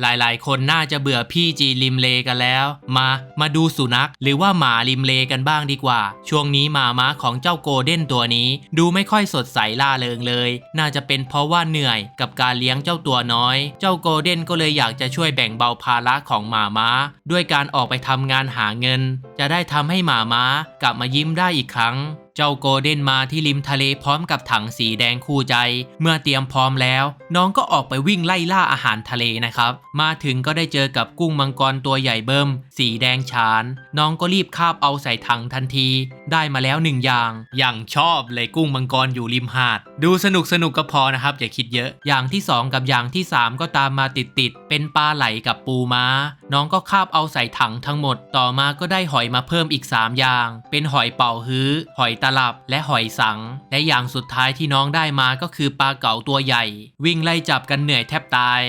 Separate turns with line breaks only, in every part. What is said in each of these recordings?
หลายๆ คนน่าจะเบื่อพี่จีริมเลกันแล้ว มา มาดูสุนัข หรือว่าหมาริมเลกันบ้างดีกว่า ช่วงนี้หมาม้าของเจ้าโกลเด้นตัวนี้ ดูไม่ค่อยสดใสล่าเริงเลย น่าจะเป็นเพราะว่าเหนื่อยกับการเลี้ยงเจ้าตัวน้อย เจ้าโกลเด้นก็เลยอยากจะช่วยแบ่งเบาภาระของหมาม้า ด้วยการออกไปทำงานหาเงิน จะได้ทำให้หมาม้ากลับมายิ้มได้อีกครั้ง เจ้าโกเด้นมาที่ริมทะเลพร้อมกับถังสีแดงคู่ใจ เมื่อเตรียมพร้อมแล้ว น้องก็ออกไปวิ่งไล่ล่าอาหารทะเลนะครับ มาถึงก็ได้เจอกับกุ้งมังกรตัวใหญ่เบิ่ม สีแดงฉาน น้องก็รีบคาบเอาใส่ถังทันที ได้มาแล้วหนึ่งอย่าง อย่างชอบเลยกุ้งมังกรอยู่ริมหาด ดูสนุกสนุกก็พอนะครับอย่าคิดเยอะ อย่างที่สองกับอย่างที่สามก็ตามมาติดติดๆเป็นปลาไหลกับปูม้า น้องก็คาบเอาใส่ถังทั้งหมด ต่อมาก็ได้หอยมาเพิ่มอีก 3 อย่าง เป็นหอยเป่าฮื้อ หอยตลับและหอยสัง และอย่างสุดท้ายที่น้องได้มาก็คือปลาเก๋าตัวใหญ่ วิ่งไล่จับกันเหนื่อยแทบตาย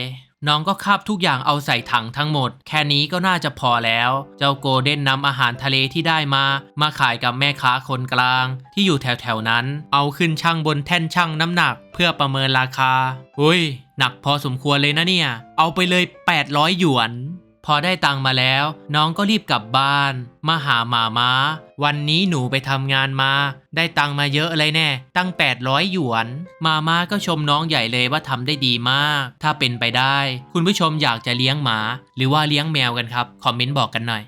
น้องก็คาบทุกอย่างเอาใส่ถังทั้งหมด แค่นี้ก็น่าจะพอแล้ว เจ้าโกเด้นนำอาหารทะเลที่ได้มา มาขายกับแม่ค้าคนกลาง ที่อยู่แถวๆนั้น เอาขึ้นช่างบนแท่นช่างน้ำหนัก เพื่อประเมินราคา อุ้ย หนักพอสมควรเลยนะเนี่ย เอาไปเลย 800 หยวน พอได้ตังมาแล้ว น้องก็รีบกลับบ้าน มาหาหมาม้า วันนี้หนูไปทำงานมา ได้ตังมาเยอะเลยแน่ ตั้ง 800 หยวนหมาม้าก็ชมน้องใหญ่เลยว่าทำได้ดีมาก ถ้าเป็นไปได้ คุณผู้ชมอยากจะเลี้ยงหมา หรือว่าเลี้ยงแมวกันครับ คอมเมนต์บอกกันหน่อย